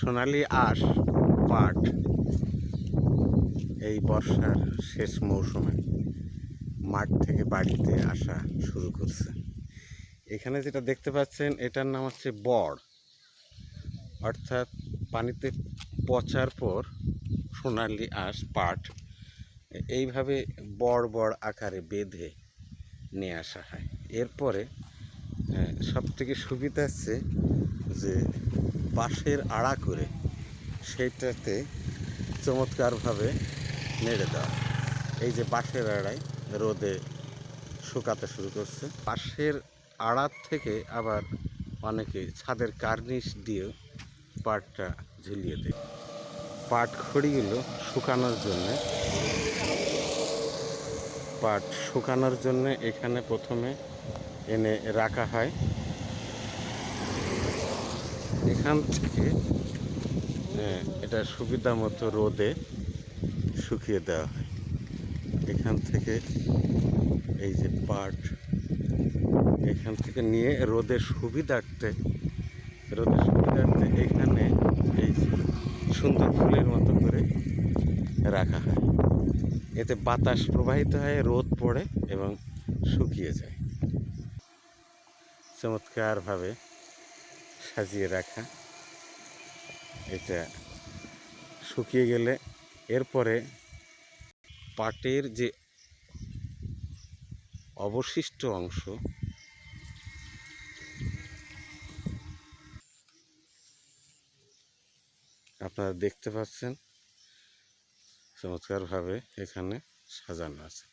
সোনালি আঁশ পাট এই বর্ষার শেষ মৌসুমে মাঠ থেকে বাড়িতে আসা শুরু করছে। এখানে যেটা দেখতে পাচ্ছেন, এটার নাম হচ্ছে বড় অর্থাৎ পানিতে পচার পর সোনালি আঁশ পাট এইভাবে বড় বড় আকারে বেঁধে নিয়ে আসা হয়। এরপরে সব থেকে সুবিধা হচ্ছে যে বাঁশের আড়া করে সেইটাতে চমৎকারভাবে নেড়ে দেওয়া। এই যে বাঁশের আড়ায় রোদে শুকাতে শুরু করছে। বাঁশের আড়ার থেকে আবার অনেকে ছাদের কার্নিশ দিয়েও পাটটা ঝুলিয়ে দেয়। পাট খড়িগুলো শুকানোর জন্যে, পাট শুকানোর জন্য এখানে প্রথমে এনে রাখা হয়। এখান থেকে এটা সুবিধা মতো রোদে শুকিয়ে দেওয়া হয়। এখান থেকে এই যে পাট, এখান থেকে নিয়ে রোদের সুবিধার্থে রোদের সুবিধার্থে এখানে এই সুন্দর ফুলের মতো করে রাখা হয়। এতে বাতাস প্রবাহিত হয়, রোদ পড়ে এবং শুকিয়ে যায়। চমৎকারভাবে সাজিয়ে রাখা। এটা শুকিয়ে গেলে এরপরে পাটের যে অবশিষ্ট অংশ, আপনারা দেখতে পাচ্ছেন, চমৎকারভাবে এখানে সাজানো আছে।